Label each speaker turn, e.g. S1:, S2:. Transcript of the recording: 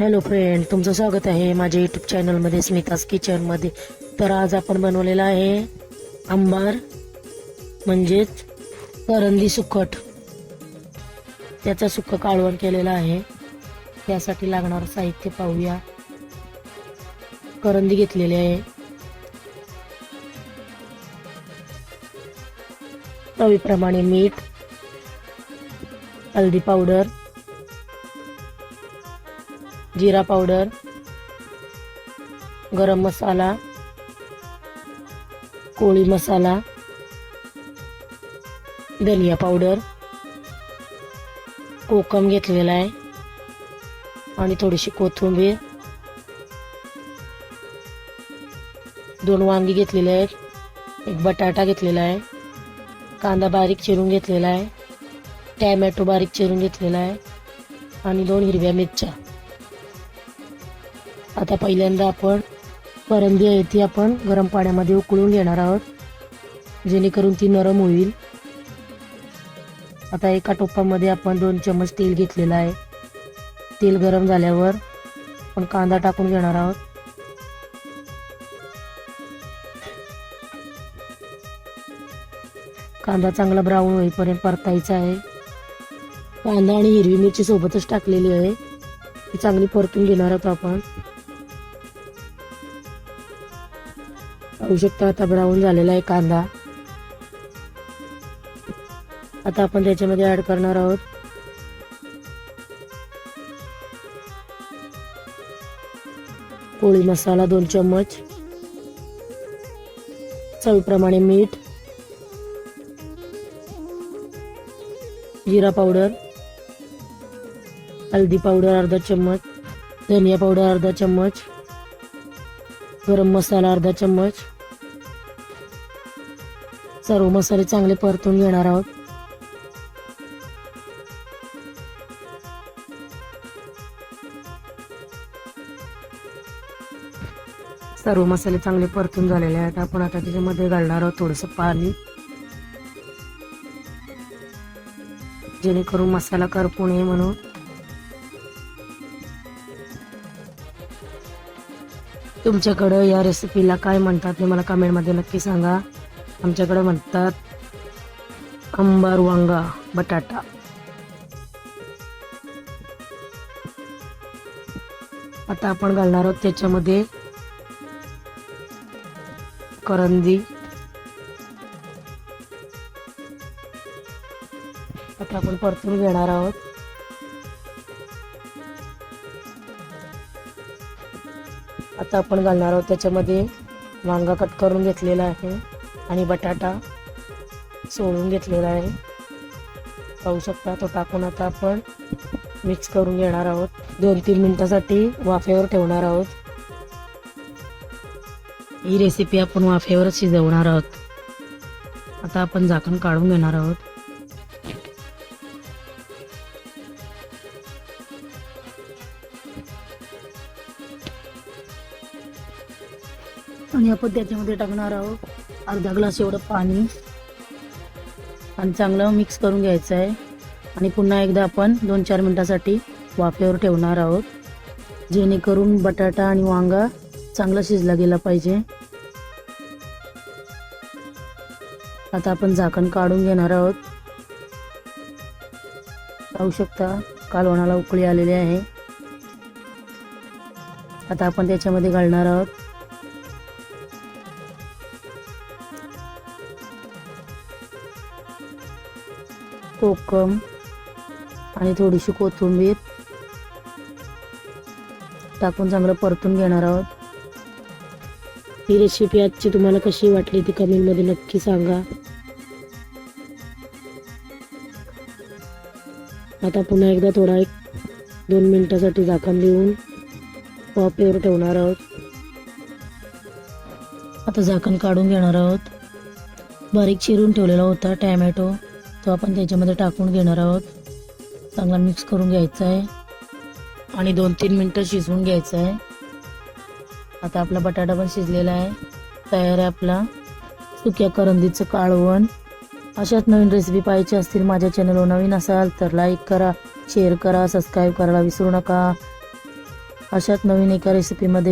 S1: Hello friend तुमचं स्वागत आहे माझ्या यूट्यूब चॅनलमध्ये स्मितास किचनमध्ये तर आज आपण बनवलेला आहे आंबार म्हणजेच करंदी सुकट त्याचं सुख काळवण केलेलं आहे. त्यासाठी लागणारं साहित्य पाहूया. करंदी घेतलेली आहे. चवीप्रमाणे मीठ हल्दी पावडर जिरा पावडर गरम मसाला कोळी मसाला धनिया पावडर कोकम घेतलेला आहे आणि थोडीशी कोथिंबीर. दोन वांगी घेतलेले आहेत एक बटाटा घेतलेला आहे कांदा बारीक चिरून घेतलेला आहे टॅमॅटो बारीक चिरून घेतलेला आहे आणि दोन हिरव्या मिरच्या. आता पहिल्यांदा आपण परंदी आहे ती आपण गरम पाण्यामध्ये उकळून घेणार आहोत जेणेकरून ती नरम होईल. आता एका टोपामध्ये आपण दोन चमच तेल घेतलेलं आहे. तेल गरम झाल्यावर आपण कांदा टाकून घेणार आहोत. कांदा चांगला ब्राऊन होईपर्यंत परतायचा आहे. कांदा आणि हिरवी मिरची सोबतच टाकलेली आहे. ती चांगली परतून घेणार आहोत आपण. पाहू शकता. आता ब्राऊन झालेला आहे कांदा. आता आपण त्याच्यामध्ये ऍड करणार आहोत. पोळी मसाला दोन चम्मच. चवीप्रमाणे मीठ. जिरा पावडर. हल्दी पावडर अर्धा चम्मच. धनिया पावडर अर्धा चम्मच. गरम मसाला अर्धा चम्मच. सर्व मसाले चांगले परतून घेणार आहोत. सर्व मसाले चांगले परतून झालेले आहेत. आपण आता त्याच्यामध्ये घालणार आहोत थोडस पाणी. जेणेकरून मसाला करपू नये म्हणून. तुमच्याकडं या रेसिपीला काय म्हणतात ते मला कमेंटमध्ये नक्की सांगा. आमच्याकडे म्हणतात अंबार वांगा बटाटा. आता आपण घालणार आहोत त्याच्यामध्ये करंदी. आता आपण परतून घेणार आहोत. आता आपण घालणार आहोत. त्याच्यामध्ये वांगा कट करून घेतलेला आहे आणि बटाटा सोडून घेतलेला आहे. पाहू शकता तो टाकून आता आपण मिक्स करून घेणार आहोत. दोन तीन मिनटासाठी वाफेवर ठेवणार आहोत. ही रेसिपी आपण वाफेवर शिजवणार आहोत. आता आपण झाकण काढून घेणार आहोत. आणि आपण त्याच्यामध्ये टाकणार आहोत अर्धा ग्लास एवढं पाणी. आणि चांगलं मिक्स करून घ्यायचं आहे. आणि पुन्हा एकदा आपण दोन चार मिनटासाठी वाफेवर ठेवणार आहोत. जेणेकरून बटाटा आणि वांगा चांगला शिजला गेला पाहिजे. आता आपण झाकण काढून घेणार आहोत. पाहू शकता कालवणाला उकळी आलेली आहे. आता आपण त्याच्यामध्ये घालणार आहोत. कोकम आणि थोडीशी कोथिंबीर टाकून चांगलं परतून घेणार आहोत. ही रेसिपी आजची तुम्हाला कशी वाटली ती कमेंटमध्ये नक्की सांगा. आता पुन्हा एकदा थोडा एक दोन मिनिटासाठी झाकण देऊन वाफेवर ठेवणार आहोत. आता झाकण काढून घेणार आहोत. बारीक चिरून ठेवलेला होता टॅमॅटो. तो आपण त्याच्यामध्ये टाकून घेणार आहोत. चांगला मिक्स करून घ्यायचा आहे. आणि दोन तीन मिनटं शिजवून घ्यायचं आहे. आता आपला बटाटा पण शिजलेला आहे. तयार आहे आपला. सुक्या करंदीचं काळवण. अशाच नवीन रेसिपी पाहायची असतील माझ्या चॅनलवर नवीन असाल तर लाईक करा शेअर करा सबस्क्राईब करायला विसरू नका. अशाच नवीन एका रेसिपीमध्ये